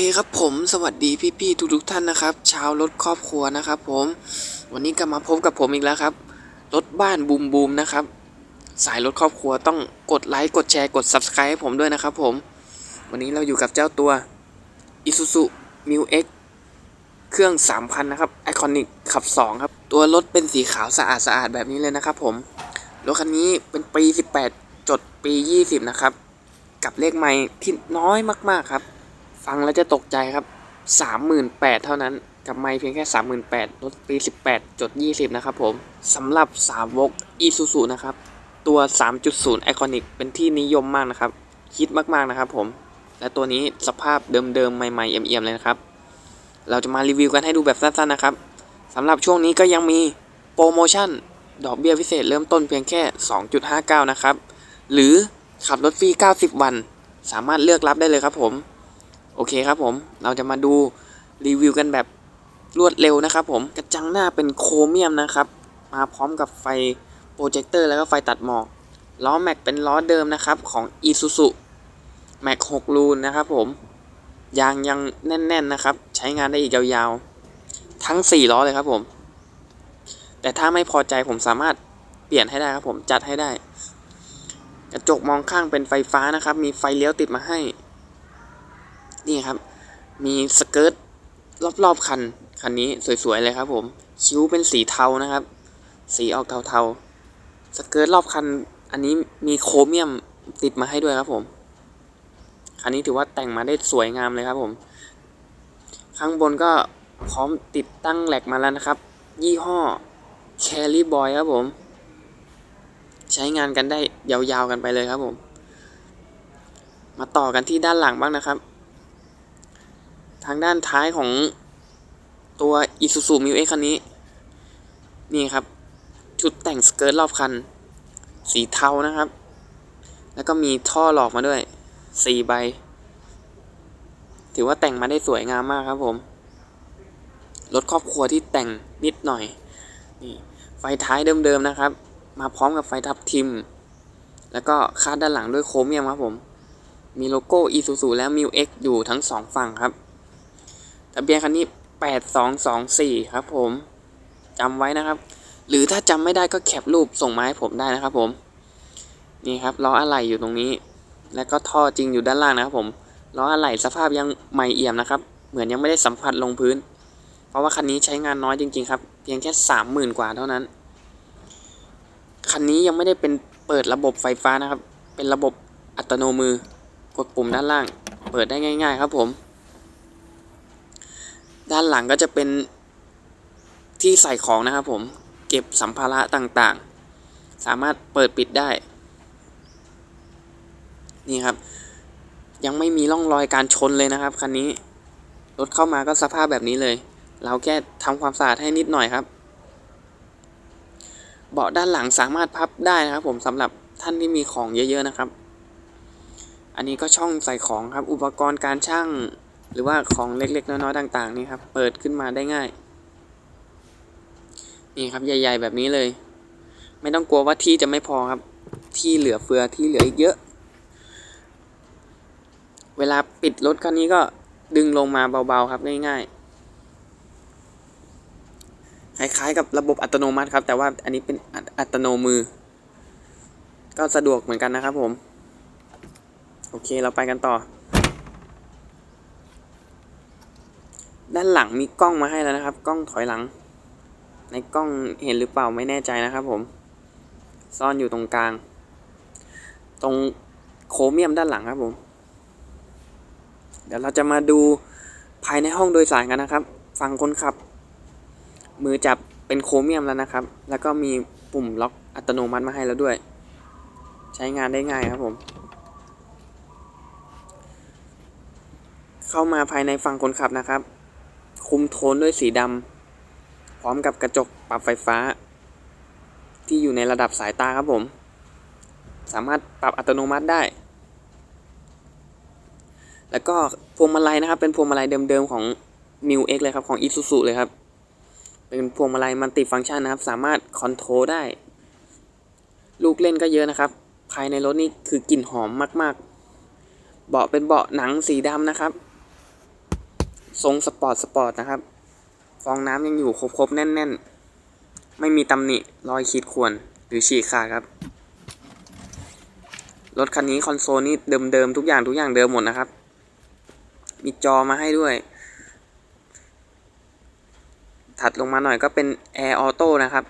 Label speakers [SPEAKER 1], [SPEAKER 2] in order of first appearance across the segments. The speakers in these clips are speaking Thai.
[SPEAKER 1] คครับผมสวัสดีพี่ๆทุกๆท่านนะครับ ชาวรถครอบครัวนะครับ ผมวันนี้ก็มาพบกับผมอีกแล้วครับรถบ้านบูมบูมนะครับ สายรถครอบครัวต้องกดไลค์กดแชร์กด Subscribe ให้ผมด้วยนะครับ ผม วันนี้เราอยู่กับเจ้าตัว Isuzu m u X เครื่อง 3,000 นะครับไอคอนิกขับ 2 ครับ ตัวรถเป็นสีขาวสะอาดสะอาดแบบนี้เลยนะครับ ผมรถคันนี้เป็นปี 18 จดปี 20 นะครับ กับเลขไม้ที่น้อยมากๆครับ ฟังแล้วจะตกใจครับ 38,000 เท่านั้น กับไม้เพียงแค่ 38,000รถปี 18จด20 นะครับผมสำหรับสาวก Isuzu นะครับ ตัว 3.0 Iconic เป็นที่นิยมมากนะครับ คิดมากๆนะครับผม และตัวนี้สภาพเดิมๆ ใหม่ๆ เอี่ยมๆ เลยนะครับ เราจะมารีวิวกันให้ดูแบบสั้นๆ นะครับสำหรับช่วงนี้ก็ยังมีโปรโมชั่น ดอกเบี้ยพิเศษเริ่มต้นเพียงแค่ 2.59 นะครับ หรือขับรถฟรี 90 วัน สามารถเลือกรับได้เลยครับผม โอเคครับผมเราจะมาดูรีวิวกันแบบรวดเร็วนะครับผมกระจังหน้าเป็นโครเมียมนะครับ มาพร้อมกับไฟโปรเจคเตอร์แล้วก็ไฟตัดหมอกล้อแม็กเป็นล้อเดิมนะครับของ Isuzu แม็ก6รูนนะครับผมยางยังแน่นๆนะครับ ใช้งานได้อีกยาวๆ ทั้ง 4 ล้อเลยครับผม แต่ถ้าไม่พอใจผมสามารถเปลี่ยนให้ได้ครับผมจัดให้ได้ กระจกมองข้างเป็นไฟฟ้านะครับ มีไฟเลี้ยวติดมาให้ นี่ครับ มีสเกิร์ตรอบๆคัน คันนี้สวยๆเลยครับผม คิ้วเป็นสีเทานะครับ สีออกเทาๆ สเกิร์ตรอบคัน อันนี้มีโครเมียมติดมาให้ด้วยครับผม คันนี้ถือว่าแต่งมาได้สวยงามเลยครับผม ข้างบนก็พร้อมติดตั้งแหลกมาแล้วนะครับ ยี่ห้อ Cherry Boy ครับผม ใช้งานกันได้ยาวๆกันไปเลยครับผม มาต่อกันที่ด้านหลังบ้างนะครับ ทางด้านท้ายของตัว Isuzu m u X คันนี้ นี่ครับ ชุดแต่งสเกิร์ตรอบคัน สีเทานะครับ แล้วก็มีท่อหลอกมาด้วยสี่ใบ ถือว่าแต่งมาได้สวยงามมากครับผม รถครอบครัวที่แต่งนิดหน่อย นี่ ไฟท้ายเดิมๆนะครับ มาพร้อมกับไฟทับทิม แล้วก็คาดด้านหลังด้วยโครเมียมครับผม มีโลโก้ Isuzu และ m u X อยู่ทั้งสองฝั่งครับ ทะเบียนคันนี้ 8224 ครับผมจำไว้นะครับ หรือถ้าจำไม่ได้ก็แคปรูปส่งมาให้ผมได้นะครับผม นี่ครับล้ออะไหล่อยู่ตรงนี้ แล้วก็ท่อจริงอยู่ด้านล่างนะครับผมล้ออะไหล่สภาพยังใหม่เอี่ยมนะครับ เหมือนยังไม่ได้สัมผัสลงพื้น เพราะว่าคันนี้ใช้งานน้อยจริง ๆ ครับ เพียงแค่ 30,000 กว่าเท่านั้น คันนี้ยังไม่ได้เป็นเปิดระบบไฟฟ้านะครับ เป็นระบบอัตโนมือ กดปุ่มด้านล่าง เปิดได้ง่าย ๆ ครับผม ด้านหลังก็จะเป็นที่ใส่ของนะครับผม เก็บสัมภาระต่างๆ สามารถเปิดปิดได้ นี่ครับ ยังไม่มีร่องรอยการชนเลยนะครับคันนี้ รถเข้ามาก็สภาพแบบนี้เลย เราแค่ทำความสะอาดให้นิดหน่อยครับ เบาะด้านหลังสามารถพับได้นะครับ ผมสำหรับท่านที่มีของเยอะ ๆนะครับ อันนี้ก็ช่องใส่ของครับ อุปกรณ์การช่าง หรือว่าของเล็กๆน้อยๆต่าง ๆ นี่ครับ เปิดขึ้นมาได้ง่าย นี่ครับใหญ่ ๆ แบบนี้เลย ไม่ต้องกลัวว่าที่จะไม่พอครับ ที่เหลือเฟือที่เหลืออีกเยอะ เวลาปิดรถคันนี้ก็ดึงลงมาเบาๆครับง่ายๆคล้ายๆกับระบบอัตโนมัติครับ แต่ว่าอันนี้เป็นอัตอัตโนมือ ก็สะดวกเหมือนกันนะครับผม โอเคเราไปกันต่อ ด้านหลังมีกล้องมาให้แล้วนะครับ กล้องถอยหลัง ในกล้องเห็นหรือเปล่าไม่แน่ใจนะครับผม ซ่อนอยู่ตรงกลาง ตรงโครเมียมด้านหลังครับผม เดี๋ยวเราจะมาดูภายในห้องโดยสารกันนะครับ ฝั่งคนขับ มือจับเป็นโครเมียมแล้วนะครับ แล้วก็มีปุ่มล็อกอัตโนมัติมาให้แล้วด้วย ใช้งานได้ง่ายครับผม เข้ามาภายในฝั่งคนขับนะครับ คุมโทนด้วยสีดำพร้อมกับกระจกปรับไฟฟ้า ที่อยู่ในระดับสายตาครับผม สามารถปรับอัตโนมัติได้ แล้วก็พวงมาลัยนะครับ เป็นพวงมาลัยเดิมๆของ m u X เลยครับของ Isuzu เลยครับ เป็นพวงมาลัยมัลติฟังก์ชันนะครับ สามารถคอนโทรลได้ ลูกเล่นก็เยอะนะครับ ภายในรถนี่คือกลิ่นหอมมาก ๆ เบาะเป็นเบาะหนังสีดำนะครับ ทรงสปอร์ตสปอร์ตนะครับ ฟองน้ำยังอยู่ครบๆแน่น ๆ ไม่มีตำหนิรอยขีดข่วนหรือฉีกขาดครับ รถคันนี้คอนโซลนี่เดิมๆทุกอย่างทุกอย่างเดิมหมดนะครับ มีจอมาให้ด้วย ถัดลงมาหน่อยก็เป็น Air Auto นะครับ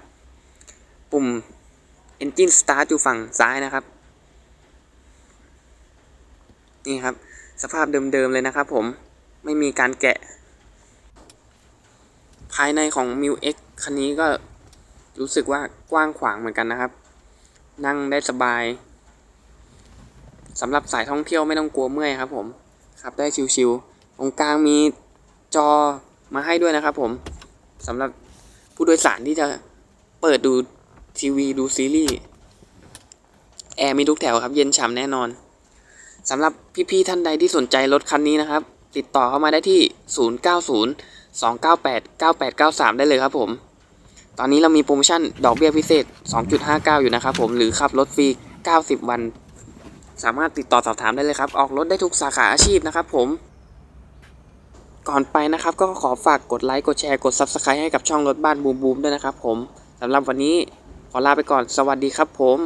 [SPEAKER 1] ปุ่ม Engine Start อยู่ฝั่งซ้ายนะครับ นี่ครับ สภาพเดิมๆเลยนะครับผม ไม่มีการแกะ ภายในของ m ิ X คันนี้ก็รู้สึกว่ากว้างขวางเหมือนกันนะครับ นั่งได้สบายสำหรับสายท่องเที่ยวไม่ต้องกลัวเมื่อยครับผมขับได้ชิวๆตรงกลางมีจอมาให้ด้วยนะครับผมสำหรับผู้โดยสารที่จะเปิดดูทีวีดูซีรีส์แอร์มีทุกแถวครับ เย็นฉ่ำแน่นอนสำหรับพี่ๆท่านใดที่สนใจรถคันนี้นะครับ ติดต่อเข้ามาได้ที่ 090 298 9893 ได้เลยครับผม ตอนนี้เรามีโปรโมชั่นดอกเบี้ยพิเศษ 2.59 อยู่นะครับผมหรือขับรถฟรี 90 วัน สามารถติดต่อสอบถามได้เลยครับ ออกรถได้ทุกสาขาอาชีพนะครับผม ก่อนไปนะครับก็ขอฝากกดไลค์กดแชร์กด Subscribe ให้กับช่องรถบ้านบูมบูมด้วยนะครับผมสำหรับวันนี้ขอลาไปก่อนสวัสดีครับผม